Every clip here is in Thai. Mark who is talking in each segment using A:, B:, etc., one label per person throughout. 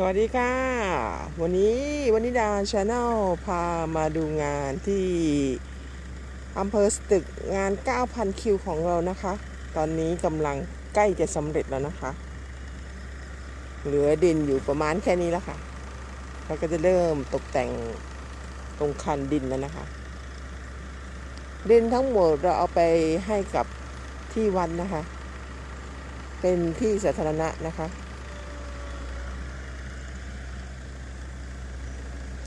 A: สวัสดีค่ะ วันนี้วันนิดาชาแนลพามาดูงานที่อำเภอสตึกงาน 9,000 คิวของเรานะคะ ตอนนี้กำลังใกล้จะสำเร็จแล้วนะคะ เหลือดินอยู่ประมาณแค่นี้แล้วค่ะเราก็จะเริ่มตกแต่งตรงคันดินแล้วนะคะ ดินทั้งหมดเราเอาไปให้กับที่วัดนะคะ เป็นที่สาธารณะนะคะ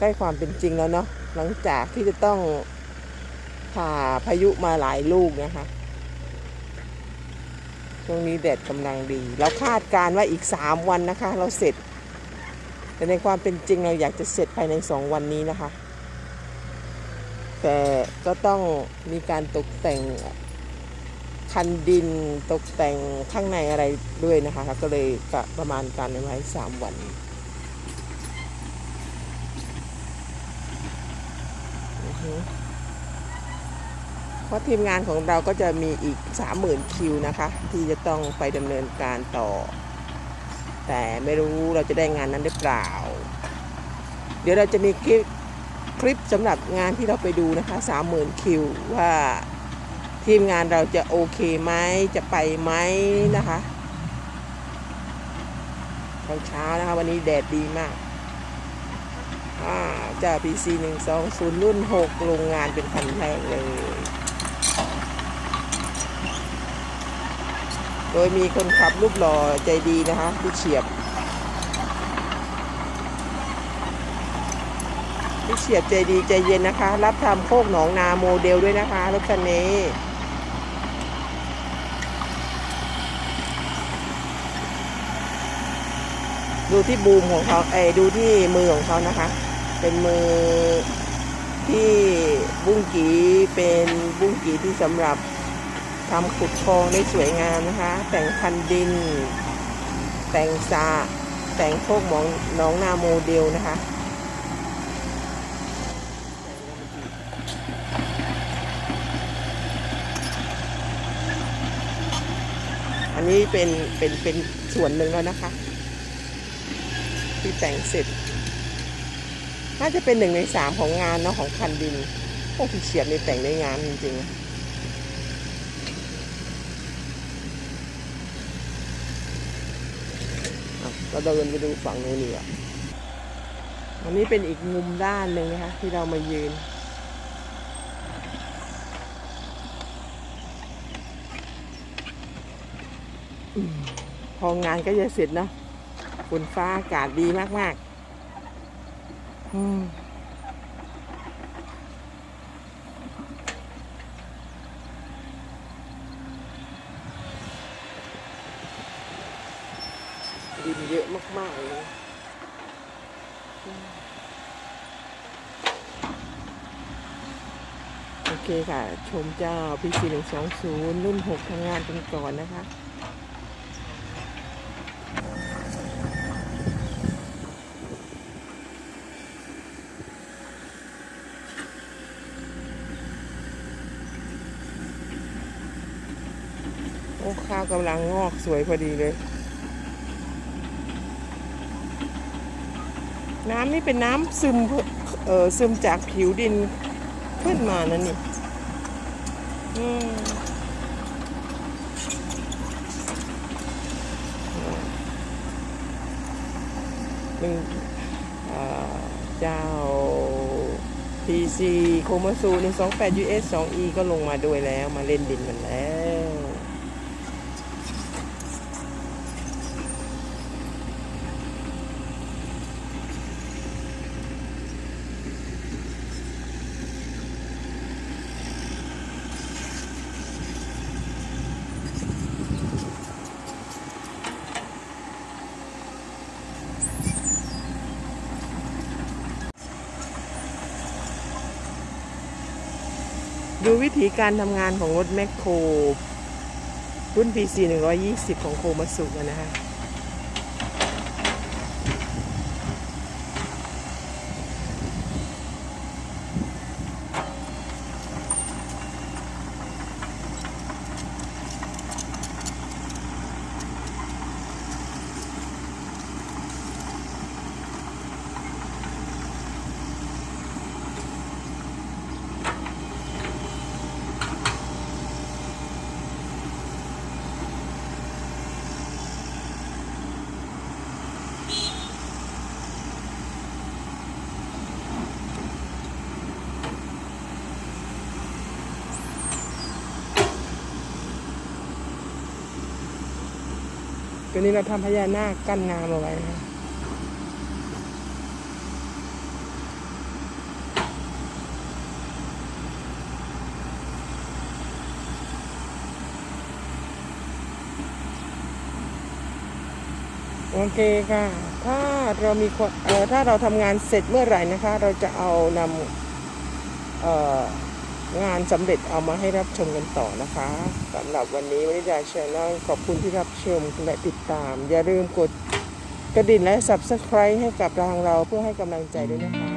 A: ใกล้ความเป็นจริงแล้วเนาะหลังจากที่จะต้องผ่าพายุมาหลายลูกนะคะช่วงนี้แดดกำลังดี เราคาดการณ์ว่าอีก 3 วันนะคะ เราเสร็จ แต่ในความเป็นจริงเราอยากจะเสร็จภายใน 2 วันนี้นะคะ แต่ก็ต้องมีการตกแต่งคันดินตกแต่งข้างในอะไรด้วยนะคะ ก็เลยกะประมาณการไว้ 3 วัน อือฮึ เพราะทีมงานของเราก็จะมีอีก 30,000 คิวนะคะ ที่จะต้องไปดำเนินการต่อ แต่ไม่รู้เราจะได้งานนั้นหรือเปล่า เดี๋ยวเราจะมีคลิปคลิปสำหรับงานที่เราไปดูนะคะ 30,000 คิวว่าทีมงานเราจะโอเคไหมจะไปไหมนะคะเช้าๆนะคะ วันนี้แดดดีมาก อ่าเจ้า PC 1 2 0 รุ่น 6 โรงงานเป็นคันแรกเลย โดยมีคนขับรูปหล่อใจดีนะคะพี่เฉียบพี่เฉียบใจดีใจเย็นนะคะ รับทำโคกหนองนาโมเดลด้วยนะคะรถคันนี้ดูที่บูมของเขาเอยดูที่มือของเขานะคะ เป็นมือที่บุ้งกีเป็นบุ้งกีที่สำหรับทำขุดคลองได้สวยงามนะคะ แต่งคันดิน แต่งสระแต่งโคกหมองหน้องนาโมเดลนะคะอันนี้เป็นเป็นเป็นส่วนหนึ่งแล้วนะคะ ที่แต่งเสร็จ น่าจะเป็นหนึ่งในสามของงานเนาะของคันดินพวกที่เฉียบในแต่งในงานจริงๆเราเดินไปดูฝั่งนู้นดีกว่าอันนี้เป็นอีกมุมด้านหนึ่งนะคะที่เรามายืน พองานก็จะเสร็จเนาะฝนฟ้าอากาศดีมาก ๆ อืมดินเยอะมาก ๆ เลย โอเคค่ะ ชมเจ้าพีซีหนึ่งสองศูนย์รุ่นหกทำงานกันก่อนนะคะ ข้าวกำลังงอกสวยพอดีเลย น้ำนี่เป็นน้ำซึมเอ่อซึมจากผิวดินขึ้นมานั่นนี่มหนึ่งเจ้า PC โคมาซู128 US 2E ก็ลงมาด้วยแล้วมาเล่นดินกันแล้ว ดูวิธีการทำงานของรถแมคโคร รุ่น PC 120 ของโคมาสุกันนะคะ ตัวนี้เราทำพญานาคกั้นน้ำเอาไว้นะโอเคค่ะ ถ้าเรามีคนเอ่อถ้าเราทำงานเสร็จเมื่อไหร่นะคะ เราจะเอานำเอ่อ งานสำเร็จเอามาให้รับชมกันต่อนะคะสำหรับวันนี้วนิดาชาแนลขอบคุณที่รับชมและติดตาม อย่าลืมกดกระดิ่งและ Subscribe ให้กับทางเราเพื่อให้กำลังใจด้วยนะคะ